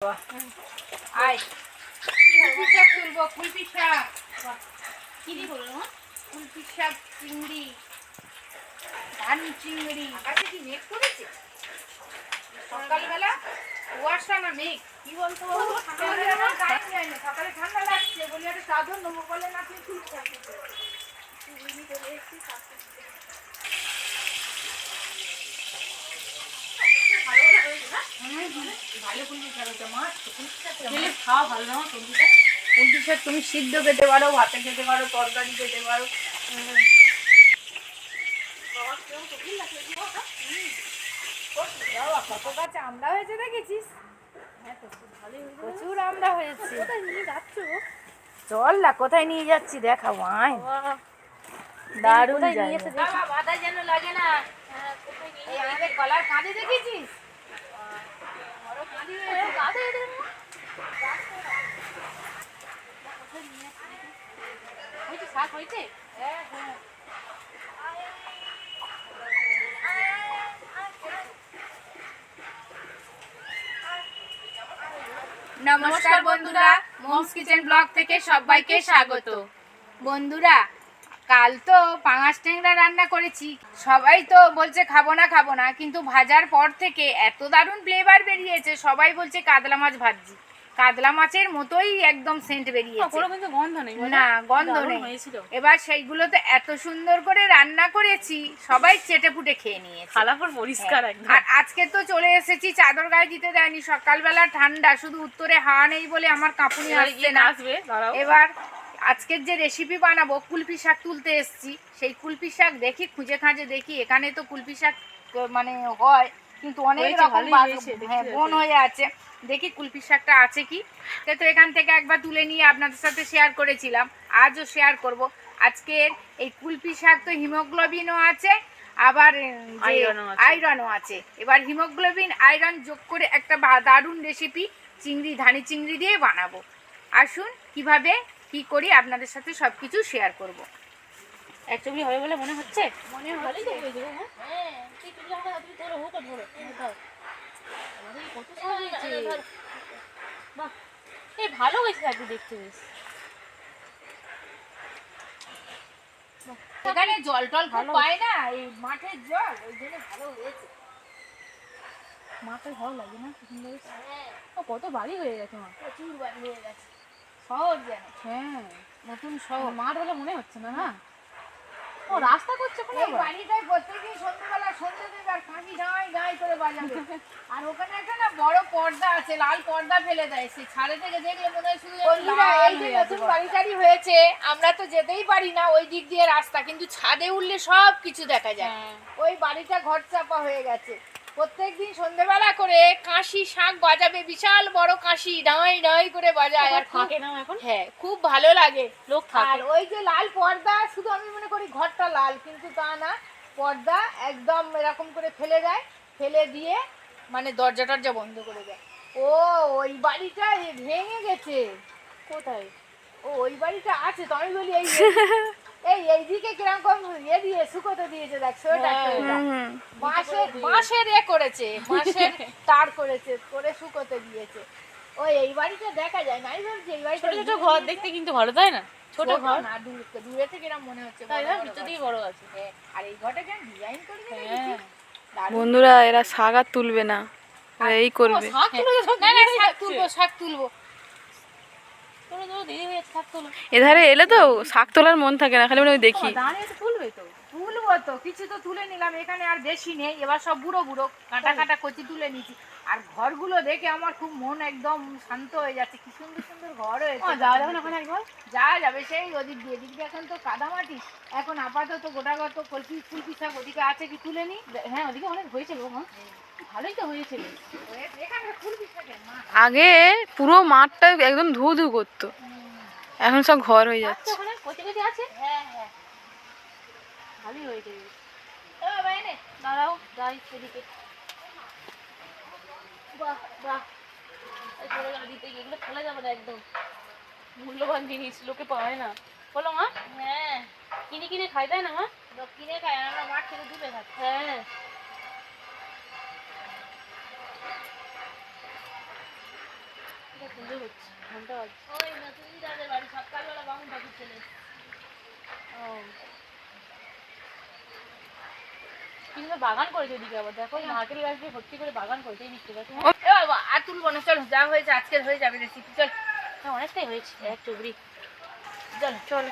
আয়। শাক তুলবো কুলপি শাক কি দিয়ে কুলপি শাক চিংড়ি ধান চিংড়ি আকাশে কি মেঘ করেছে সকালবেলা কুয়াশা না মেঘ। কি বলতো? সকালে ঠান্ডা লাগছে বলি একটা চাদর নেব বলে না তুই কুলপি শাক দিতে হবে। চিংড়ি চলে এসেছি, শাক তুলতে। ভালো কুলপি শাক হচ্ছে মা কুলপি শাক খেলে খাওয়া ভালো না সবজিটা শাক তুমি সিদ্ধ খেতে পারো ভাতে খেতে পারো তরকারি খেতে পারো। বাবা, কত গাছ আমড়া হয়েছে দেখেছিস? প্রচুর হয়েছে। চল না কোথায় নিয়ে যাচ্ছি দেখাবো আয় দারুণ জায়গা। বাধা যেন লাগে না। কলার কাঁদি দেখেছিস? নমস্কার বন্ধুরা মোমস কিচেন ব্লগ থেকে সবাইকে স্বাগত। বন্ধুরা কাল তো পাঙাশ ট্যাংরা রান্না করেছি। সবাই তো বলছে খাব না খাব না কিন্তু ভাজার পর থেকে এত দারুণ ফ্লেভার বেরিয়েছে সবাই বলছে কাতলা মাছ ভাজছি। কাতলা মাছের মতোই একদম সেন্ট বেরিয়েছে। কোনো কিন্তু গন্ধ নেই না গন্ধ নেই। এবার সেইগুলোতে এত সুন্দর করে রান্না করেছি সবাই চেটে পুটে খেয়ে নিয়েছে। থালাপুর পরিষ্কার একদম। আর আজকে তো চলে এসেছি চাদর গায়ে দিতে দেয়নি সকালবেলা ঠান্ডা শুধু উত্তরে হাওয়া নেই বলে আমার কাঁপুনি আসছে না। আসবে এবার আজকের যে রেসিপি বানাবো কুলপি শাক তুলতে এসেছি। সেই কুলপি শাক দেখি খুঁজে খাঁজে দেখি। এখানে তো কুলপি শাক মানে হয় কিন্তু অনেক রকম হ্যাঁ। বন হয়ে আছে। দেখি কুলপি শাকটা আছে কি? তো এখান থেকে একবার তুলে নিয়ে আপনাদের সাথে শেয়ার করেছিলাম। আজও শেয়ার করব। আজকের এই কুলপি শাক তো হিমোগ্লোবিনও আছে আবার আয়রনও আছে। এবার হিমোগ্লোবিন আয়রন যোগ করে একটা দারুণ রেসিপি চিংড়ি ধানি চিংড়ি দিয়ে বানাবো। আসুন কীভাবে কি করি আপনাদের সাথে সব কিছু শেয়ার করব অ্যাকচুয়ালি হবে বলে মনে হচ্ছে? মনে গো, হ্যাঁ এই ভালো হয়েছে একটু দেখতে বেশ। এখানে জল টল ভালো। পায় না এই মাঠের জল ওই জন্য ভালো হয়েছে। মাথায় ভালো লাগে না। ও কত বাড়ি হয়ে গেছে মা। প্রচুর বাড়ি হয়ে গেছে। শহর যেন। হ্যাঁ নতুন শহর। মাঠ বলে মনে হচ্ছে না না? ও রাস্তা করছে কোনো বাড়িটায় প্রত্যেকদিন সন্ধ্যেবেলা সন্ধ্যে দেবে আর করে বাজাবে। আর ওখানে একটা না বড় পর্দা আছে লাল পর্দা ফেলে দেয়। সে ছাদে থেকে দেখলে মনে হয় শুধু বন্ধুরা এই যে নতুন বাড়িটারি হয়েছে আমরা তো যেতেই পারি না ওই দিক দিয়ে রাস্তা কিন্তু ছাদে উঠলে সব কিছু দেখা যায়। হ্যাঁ। ওই বাড়িটা ঘর চাপা হয়ে গেছে। প্রত্যেকদিন সন্ধ্যেবেলা করে কাশি শাক বাজাবে বিশাল বড় কাশি ডাঁই ডাঁই করে বাজায় আর থাকে না এখন? হ্যাঁ খুব ভালো লাগে। লোক আর ওই যে লাল পর্দা শুধু আমি মনে করি ঘরটা লাল কিন্তু তা না পর্দা একদম এরকম করে ফেলে দেয় ফেলে দিয়ে মানে দরজা টরজা বন্ধ করে দেয়। ও ওই বাড়িটা ভেঙে গেছে। কোথায়? ও ওই বাড়িটা আছে তো আমি বলি এই এই এইদিকে কীরকম ইয়ে দিয়েছে হ্যাঁ। টোয়েটার। বাঁশের বাঁশের এ করেছে বাঁশের তার করেছে করে শুকোতে দিয়েছে। ওই এই বাড়িটা দেখা যায় না আমি ভাবছি এই বাড়িটা ছোট ছোট ঘর দেখতে কিন্তু ভালো তাই না? ছোট ঘর। না দূর দূরে থেকে এরকম মনে হচ্ছে তাই না? ভিতর। দিয়ে বড় আছে। হ্যাঁ, আর এই ঘরটা কেন ডিজাইন করে হ্যাঁ। বন্ধুরা এরা শাক আর তুলবে না। এই করবে। হয়ে। শাক তুলবো শাক তুলবো তোলো তোলো দেরি হয়ে যাচ্ছে শাক তোলো এধারে এলে তো শাক তোলার মন থাকে না খালি মানে ওই দেখি। তুলবো তো কিছু তো তুলে নিলাম এখানে আর বেশি নেই এবার সব বুড়ো বুড়ো কাটা কাটা কচি তুলে নিয়েছি। আর ঘরগুলো দেখে আমার খুব মন একদম শান্ত হয়ে যাচ্ছে। কি সুন্দর সুন্দর ঘর হয়েছে। যাওয়া যাবে না ওখানে একবার? যাওয়া যাবে সেই ওদিক দিয়ে এদিক দিয়ে এখন তো কাদামাটি। এখন আপাতত গোটাগত কলপি ফুলপি শাক ওদিকে আছে কি তুলে নি? হ্যাঁ ওদিকে অনেক হয়েছিল হ্যাঁ ভালোই তো হয়েছিল আগে পুরো মাঠটা একদম ধু ধু করতো এখন সব ঘর হয়ে আচ্ছা যাচ্ছে। ওখানে কচি কচি আছে? হ্যাঁ হ্যাঁ। ভালোই হয়েছে। ও দাঁড়াও যাই সেদিকে বাহ বাহ। চলে গেল দিতে গিয়ে এগুলো ফেলা যাবে না একদম। মূল্যবান জিনিস লোকে পায় না। বলো মা। হ্যাঁ। কিনে কিনে খাই তাই না মা? লোক কিনে খায় আমরা মাঠ থেকে দূরে থাকি। হ্যাঁ। সুন্দর হচ্ছে ঘণ্টা বাজছে। ওই নতুন দাদের বাড়ি সকালবেলা বামুন ঠাকুর চলে ও। কিন্তু বাগান করেছে ওদিকে আবার। দেখো নারকেল গাছ দিয়ে ভর্তি করে বাগান করেছে এই নিচে গাছ। আর তুলবো না চল যা হয়েছে আজকের হয়ে যাবে রেসিপি চল। হ্যাঁ অনেকটাই হয়েছে এক চলো চলো।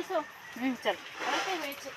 এসো। হুম চল। অনেকটাই হয়েছে।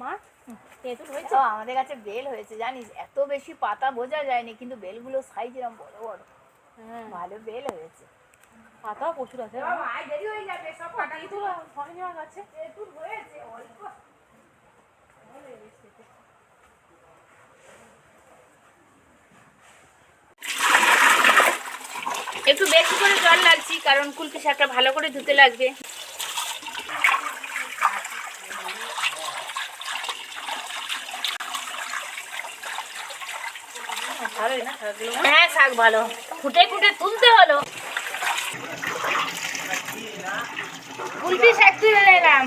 মা তেঁতুল হয়েছে। আমাদের কাছে বেল হয়েছে জানিস? এত বেশি পাতা বোঝা যায়নি কিন্তু বেলগুলো সাইজ এরকম বড় বড়। হ্যাঁ। ভালো বেল হয়েছে। পাতাও প্রচুর আছে। হয়নি আমার একটু বেশি করে জল লাগছি কারণ কুলপি শাকটা ভালো করে ধুতে লাগবে। হ্যাঁ শাক ভালো। ফুটে ফুটে তুলতে হলো। তুলে নিলাম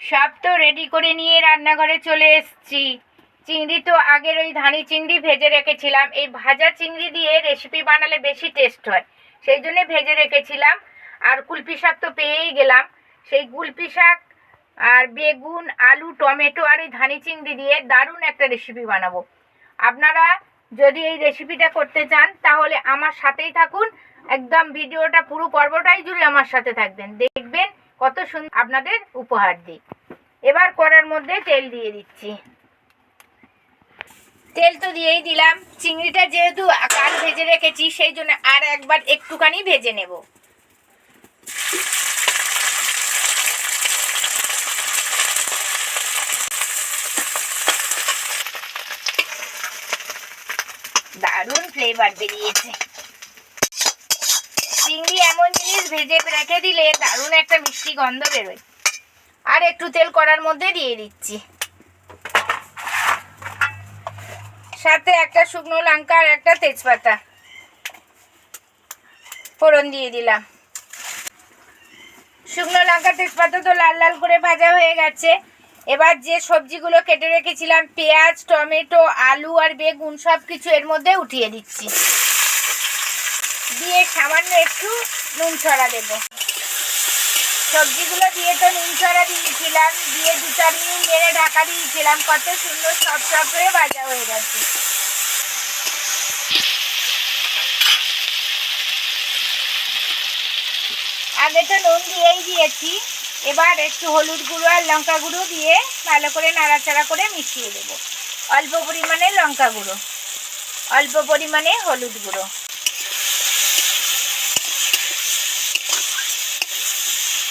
সব তো রেডি করে নিয়ে রান্নাঘরে চলে এসেছি। চিংড়ি তো আগের ওই ধানি চিংড়ি ভেজে রেখেছিলাম। এই ভাজা চিংড়ি দিয়ে রেসিপি বানালে বেশি টেস্ট হয়। সেই জন্য ভেজে রেখেছিলাম। আর কুলপি শাক তো পেয়েই গেলাম। সেই কুলপি শাক আর বেগুন, আলু, টমেটো আর এই ধানি চিংড়ি দিয়ে দারুণ একটা রেসিপি বানাবো। আপনারা যদি এই রেসিপিটা করতে চান, তাহলে আমার সাথেই থাকুন। একদম ভিডিওটা পুরো পর্বটাই জুড়ে আমার সাথে থাকবেন। দেখবেন কত সুন্দর আপনাদের উপহার দিই। এবার কড়ার মধ্যে তেল দিয়ে দিচ্ছি। তেল তো দিয়েই দিলাম। চিংড়িটা যেহেতু কাল ভেজে রেখেছি, সেই জন্য আর একবার একটুখানি ভেজে নেব। দারুণ ফ্লেভার বেরিয়েছে। চিংড়ি এমন জিনিস ভেজে রেখে দিলে দারুণ একটা মিষ্টি গন্ধ বেরোয়। আর একটু তেল করার মধ্যে দিয়ে দিচ্ছি। সাথে একটা শুকনো লঙ্কা আর একটা তেজপাতা। ফোড়ন দিয়ে দিলাম। শুকনো লঙ্কা, তেজপাতা তো লাল লাল করে ভাজা হয়ে গেছে। এবার যে সবজিগুলো কেটে রেখেছিলাম, পেঁয়াজ, টমেটো, আলু আর বেগুন সব কিছু এর মধ্যে উঠিয়ে দিচ্ছি। দিয়ে সামান্য একটু নুন ছড়া দেব। সবজিগুলো দিয়ে তো নুন ছড়া দিয়েছিলাম, দিয়ে দু চার মিনিট নেড়ে ঢাকা দিয়েছিলাম, কত সুন্দর সব সব হয়ে ভাজা হয়ে গেছে। আগে তো নুন দিয়েই দিয়েছি। এবার একটু হলুদ গুঁড়ো আর লঙ্কা গুঁড়ো দিয়ে ভালো করে নাড়াচাড়া করে মিশিয়ে দেব। অল্প পরিমাণে লঙ্কা গুঁড়ো। অল্প পরিমাণে হলুদ গুঁড়ো।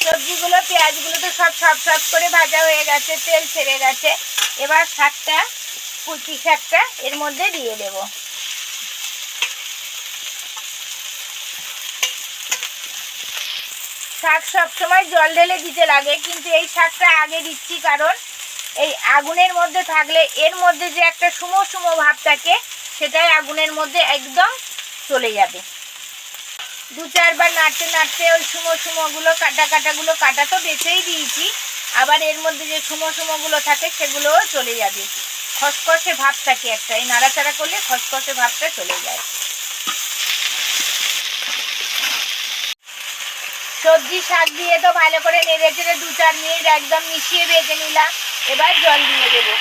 সবজিগুলো, পেঁয়াজগুলো তো সব সব সব করে ভাজা হয়ে গেছে, তেল ছেড়ে গেছে। এবার শাকটা কুচি শাকটা এর মধ্যে দিয়ে দেব। শাক সবসময় জল ঢেলে দিতে লাগে, কিন্তু এই শাকটা আগে দিচ্ছি কারণ এই আগুনের মধ্যে থাকলে এর মধ্যে যে একটা সুমো সুমো ভাব থাকে, সেটাই আগুনের মধ্যে একদম চলে যাবে। দু চারবার নাড়তে নাড়তে ওই সুমো সুমোগুলো, কাটা কাটাগুলো কাটা তো বেছেই দিয়েছি, আবার এর মধ্যে যে সুমো সুমোগুলো থাকে, সেগুলোও চলে যাবে। খসখসে ভাব থাকে একটা, এই নাড়াচাড়া করলে খসখসে ভাবটা চলে যায়। সবজি শাক দিয়ে তো ভালো করে নেড়ে চেড়ে দু চার মিনিট একদম মিশিয়ে ভেজে নিলাম। এবার জল দিয়ে দেবো।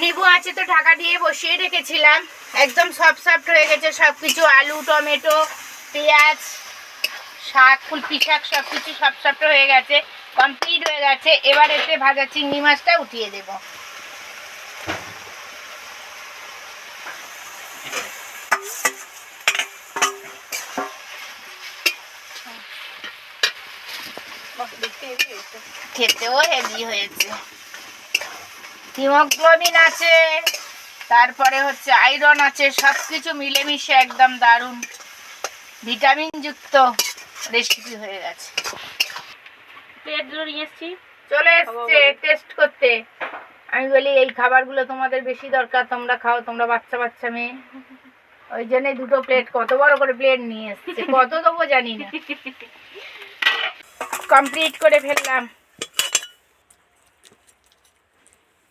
লেবু আছে তো ঢাকা দিয়ে বসিয়ে রেখেছিলাম। একদম সফট সফট হয়ে গেছে সব কিছু আলু, টমেটো, পেঁয়াজ, শাক ফুলপি শাক সব কিছু সফট সফট হয়ে গেছে কমপ্লিট হয়ে গেছে। এবার এতে ভাজা চিংড়ি মাছটা উঠিয়ে দেব। খেতেও হেভি হয়েছে। হিমোগ্লোবিন আছে তারপরে হচ্ছে আয়রন আছে সব কিছু মিলেমিশে একদম দারুণ। ভিটামিন যুক্ত রেসিপি হয়ে গেছে। নিয়ে এসছি। চলে এসছে টেস্ট করতে। আমি বলি এই খাবারগুলো তোমাদের বেশি দরকার তোমরা খাও তোমরা বাচ্চা বাচ্চা মেয়ে। ওই জন্য দুটো প্লেট কত বড় করে প্লেট নিয়ে এসছে কত দেবো জানি না। কমপ্লিট করে ফেললাম।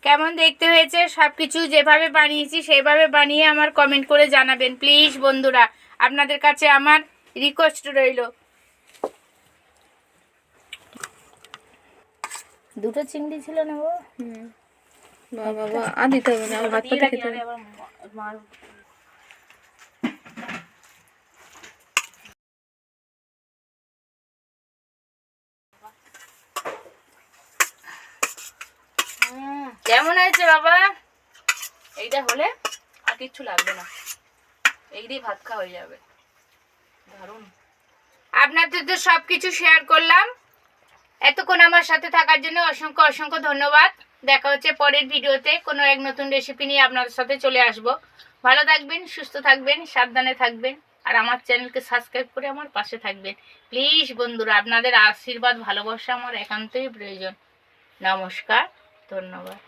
কেমন দেখতে হয়েছে? সব কিছু যেভাবে বানিয়েছি সেভাবে বানিয়ে আমার কমেন্ট করে জানাবেন প্লিজ বন্ধুরা। আপনাদের কাছে আমার রিকোয়েস্ট রইল। দুটো চিংড়ি ছিল না গো? বাবা আর দিতে হবে না ভাত আবার মার কেমন হয়েছে বাবা? এইটা হলে আর কিচ্ছু লাগবে না। এই দিয়ে ভাত খাওয়া হয়ে যাবে। দারুণ। আপনাদের তো সব কিছু শেয়ার করলাম। এতক্ষণ আমার সাথে থাকার জন্য অসংখ্য অসংখ্য ধন্যবাদ। দেখা হচ্ছে পরের ভিডিওতে। কোনো এক নতুন রেসিপি নিয়ে আপনাদের সাথে চলে আসব। ভালো থাকবেন, সুস্থ থাকবেন, সাবধানে থাকবেন, আর আমার চ্যানেলকে সাবস্ক্রাইব করে আমার পাশে থাকবেন। প্লিজ বন্ধুরা, আপনাদের আশীর্বাদ, ভালোবাসা আমার একান্তই প্রয়োজন। নমস্কার, ধন্যবাদ।